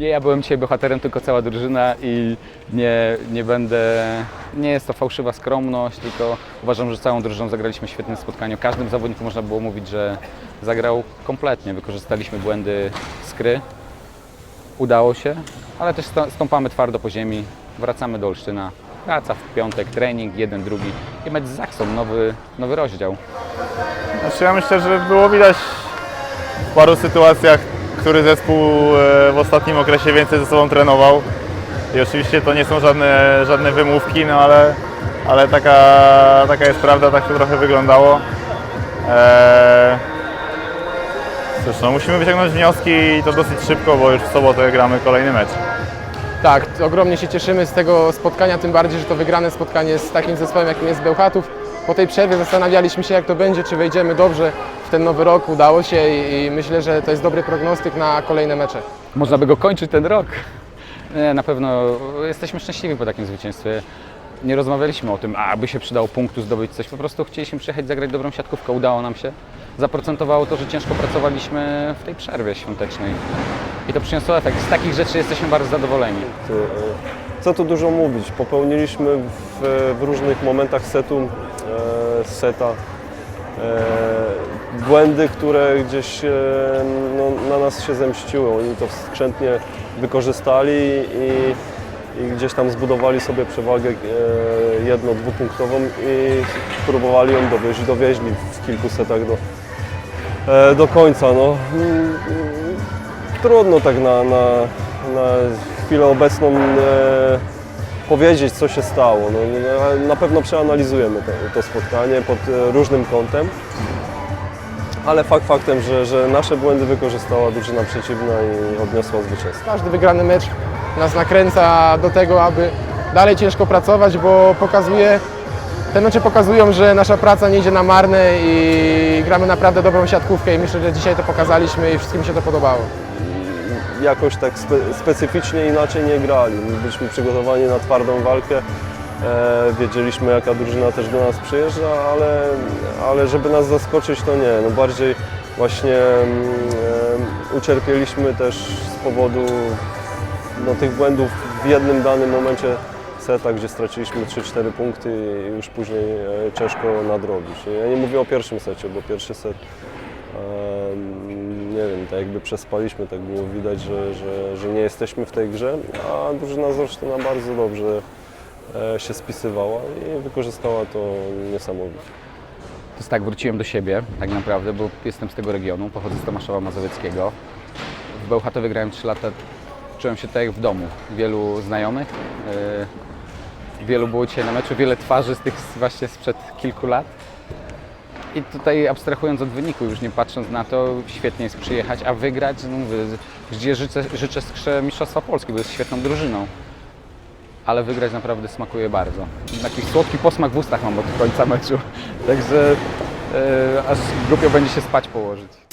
Nie ja byłem dzisiaj bohaterem, tylko cała drużyna i nie, nie będę. Nie jest to fałszywa skromność, tylko uważam, że całą drużyną zagraliśmy świetne spotkanie. O każdym zawodniku można było mówić, że zagrał kompletnie. Wykorzystaliśmy błędy skry. Udało się, ale też stąpamy twardo po ziemi. Wracamy do Olsztyna. Praca w piątek, trening, jeden, drugi i mecz z Zaksą, nowy, nowy rozdział. Znaczy ja myślę, że było widać w paru sytuacjach, który zespół e, w ostatnim okresie więcej ze sobą trenował. I oczywiście to nie są żadne, żadne wymówki, no ale, ale taka, taka jest prawda, tak to trochę wyglądało. Eee, cóż, no musimy wyciągnąć wnioski i to dosyć szybko, bo już w sobotę gramy kolejny mecz. Tak, ogromnie się cieszymy z tego spotkania, tym bardziej, że to wygrane spotkanie z takim zespołem, jakim jest Bełchatów. Po tej przerwie zastanawialiśmy się, jak to będzie, czy wejdziemy dobrze w ten nowy rok. Udało się i, i myślę, że to jest dobry prognostyk na kolejne mecze. Można by go kończyć ten rok. Nie, na pewno jesteśmy szczęśliwi po takim zwycięstwie. Nie rozmawialiśmy o tym, aby się przydało punktu zdobyć coś. Po prostu chcieliśmy przyjechać, zagrać dobrą siatkówkę. Udało nam się. Zaprocentowało to, że ciężko pracowaliśmy w tej przerwie świątecznej. I to przyniosło efekt. Z takich rzeczy jesteśmy bardzo zadowoleni. E, Co tu dużo mówić? Popełniliśmy w, w różnych momentach setu, e, seta e, błędy, które gdzieś e, no, na nas się zemściły. Oni to skrzętnie wykorzystali i, i gdzieś tam zbudowali sobie przewagę jedno, dwupunktową i próbowali ją dowieźć. Dowieźli w kilku setach do, do końca. No. Trudno tak na, na, na chwilę obecną powiedzieć, co się stało. No, no, na pewno przeanalizujemy to, to spotkanie pod e, różnym kątem, ale fakt faktem, że, że nasze błędy wykorzystała drużyna przeciwna i odniosła zwycięstwo. Każdy wygrany mecz nas nakręca do tego, aby dalej ciężko pracować, bo pokazuje, te mecze pokazują, że nasza praca nie idzie na marne i gramy naprawdę dobrą siatkówkę i myślę, że dzisiaj to pokazaliśmy i wszystkim się to podobało. Jakoś tak spe, specyficznie inaczej nie grali. My byliśmy przygotowani na twardą walkę. E, wiedzieliśmy jaka drużyna też do nas przyjeżdża, ale, ale żeby nas zaskoczyć to nie. No bardziej właśnie mm, e, ucierpieliśmy też z powodu no, tych błędów w jednym danym momencie seta, gdzie straciliśmy 3-4 punkty i już później e, ciężko nadrobić. Ja nie mówię o pierwszym secie, bo pierwszy set Em, nie wiem, tak jakby przespaliśmy, tak było widać, że, że, że nie jesteśmy w tej grze, a drużyna z Olsztyna bardzo dobrze e, się spisywała i wykorzystała to niesamowicie. To jest tak, wróciłem do siebie tak naprawdę, bo jestem z tego regionu, pochodzę z Tomaszowa Mazowieckiego. W Bełchatowie grałem 3 lata, czułem się tak jak w domu. Wielu znajomych, yy, wielu było dzisiaj na meczu, wiele twarzy z tych właśnie sprzed kilku lat. I tutaj abstrahując od wyniku, już nie patrząc na to, świetnie jest przyjechać, a wygrać, no gdzie życzę, życzę skrze Mistrzostwa Polski, bo jest świetną drużyną. Ale wygrać naprawdę smakuje bardzo. Taki słodki posmak w ustach mam od końca meczu. Także yy, aż głupio będzie się spać położyć.